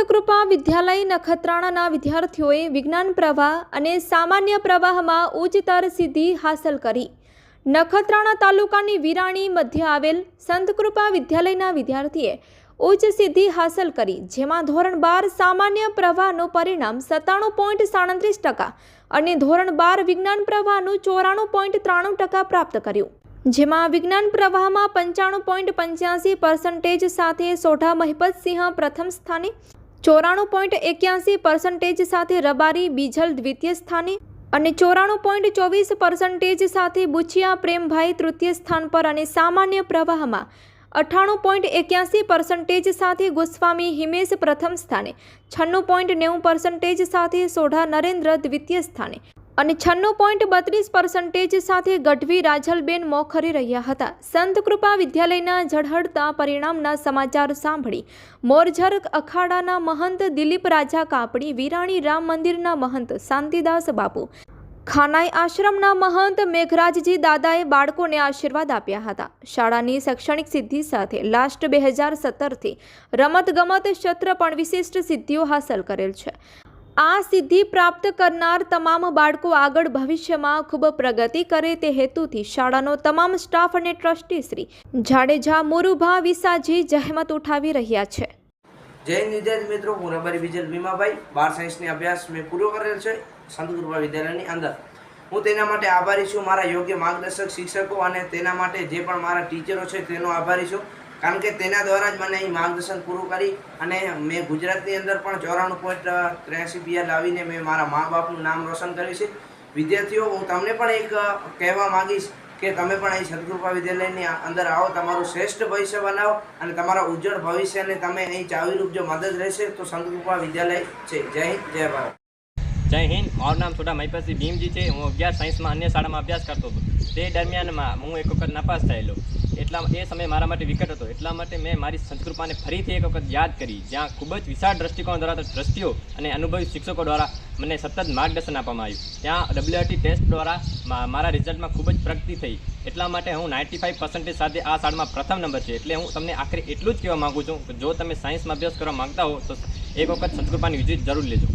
સંતકૃપા વિદ્યાલય નખત્રાણાના વિદ્યાર્થીઓએ વિજ્ઞાન પ્રવાહ અને સામાન્ય પ્રવાહમાં ઉચ્ચતર સિદ્ધિ હાંસલ કરી. નખત્રાણા તાલુકાની વિરાણી મધ્ય આવેલ સંતકૃપા વિદ્યાલયના વિદ્યાર્થીએ ઉચ્ચ સિદ્ધિ હાંસલ કરી, જેમાં ધોરણ બાર સામાન્ય પ્રવાહનું પરિણામ સત્તાણું પોઈન્ટ સાડત્રીસ ટકા અને ધોરણ બાર વિજ્ઞાન પ્રવાહનું ચોરાણું પોઈન્ટ ત્રાણું ટકા પ્રાપ્ત કર્યું. જેમાં વિજ્ઞાન પ્રવાહમાં પંચાણું પોઈન્ટ પંચ્યાસી પર્સન્ટેજ સાથે સોઢા મહિપતસિંહ પ્રથમ સ્થાને ચોરાણું પોઈન્ટ એક્યાસી પર્સન્ટેજ સાથે રબારી, બીજલ દ્વિતીય સ્થાને અને ચોરાણું પોઈન્ટ ચોવીસ પર્સન્ટેજ સાથે બુચિયા પ્રેમભાઈ તૃતીય સ્થાન પર અને સામાન્ય પ્રવાહમાં અઠ્ઠાણું પોઈન્ટ એક્યાસી પર્સન્ટેજ સાથે ગોસ્વામી હિમેશ પ્રથમ સ્થાને, છન્નું પોઈન્ટ નેવું પર્સન્ટેજ સાથે સોઢા નરેન્દ્ર દ્વિતીય સ્થાને અને છન્નું પોઈન્ટ બત્રીસ પર્સન્ટેજ સાથે ગઢવી રાજલબેન મોખરી રહ્યા હતા. સંત કૃપા વિદ્યાલયના ઝળહળતા પરિણામના સમાચાર સાંભળી મોરઝર અખાડાના મહંત દિલીપ રાજા કાપડી વિરાણી રામ મંદિરના મહંત શાંતિદાસ બાપુ, ખાનાઈ આશ્રમના મહંત મેઘરાજજી દાદાએ બાળકોને આશીર્વાદ આપ્યા હતા. શાળાની શૈક્ષણિક સિદ્ધિ સાથે લાસ્ટ બે હજાર સત્તરથી રમતગમત ક્ષેત્ર પણ વિશિષ્ટ સિદ્ધિઓ હાંસલ કરેલ છે. આ સિદ્ધિ પ્રાપ્ત કરનાર તમામ બાળકો આગળ ભવિષ્યમાં ખૂબ પ્રગતિ કરે તે હેતુથી શાળાનો તમામ સ્ટાફ અને ટ્રસ્ટી શ્રી જાડેજા મોરુભા વિસાજી જહેમત ઉઠાવી રહ્યા છે. જય વિદ્યાર્થી મિત્રો, હું રબારી વિજલ ભીમાભાઈ. બાર સાયન્સની અભ્યાસ મેં પૂરો કરેલ છે સંતકૃપા વિદ્યાલયની અંદર. હું તેના માટે આભારી છું. મારા યોગ્ય માર્ગદર્શક, શિક્ષકો અને તેના માટે જે પણ મારા ટીચરો છે તેનો આભારી છું. કારણ કે તેના દ્વારા જ મને અહીં માર્ગદર્શન પૂરું કરી અને મેં ગુજરાતની અંદર પણ ચોરાણું પોઈન્ટ ત્ર્યાસી બીઆર લાવીને મેં મારા મા બાપનું નામ રોશન કર્યું છે. વિદ્યાર્થીઓ, હું તમને પણ એક કહેવા માંગીશ કે તમે પણ અહીં સદકૃપા વિદ્યાલયની અંદર આવો, તમારું શ્રેષ્ઠ ભવિષ્ય બનાવો અને તમારા ઉજ્જવળ ભવિષ્યને તમે અહીં ચાવીરૂપ જો મદદ રહેશે તો સદકૃપા વિદ્યાલય છે. જય હિન્દ, જય ભારત. જય હિન્દ. મારું નામ થોડા મહિપતસિંહ ભીમજી છે. હું અગિયાર સાયન્સમાં અન્ય શાળામાં અભ્યાસ કરતો હતો. તે દરમિયાનમાં હું એક વખત નાપાસ થયેલો. એટલા એ સમય મારા માટે વિકટ હતો. એટલા માટે મેં મારી સંસ્કૃપાને ફરીથી એક વખત યાદ કરી, જ્યાં ખૂબ જ વિશાળ દ્રષ્ટિકોણ ધરાવતા દ્રષ્ટિઓ અને અનુભવી શિક્ષકો દ્વારા મને સતત માર્ગદર્શન આપવામાં આવ્યું. ત્યાં ડબ્લ્યુઆરટી ટેસ્ટ દ્વારા મારા રિઝલ્ટમાં ખૂબ જ પ્રગતિ થઈ. એટલા માટે હું નાઇન્ટી ફાઇવ પર્સન્ટેજ સાથે આ શાળામાં પ્રથમ નંબર છે. એટલે હું તમને આખરે એટલું જ કહેવા માગું છું કે જો તમે સાયન્સમાં અભ્યાસ કરવા માગતા હો, તો એક વખત સંસ્કૃપાની વિઝિટ જરૂર લેજો.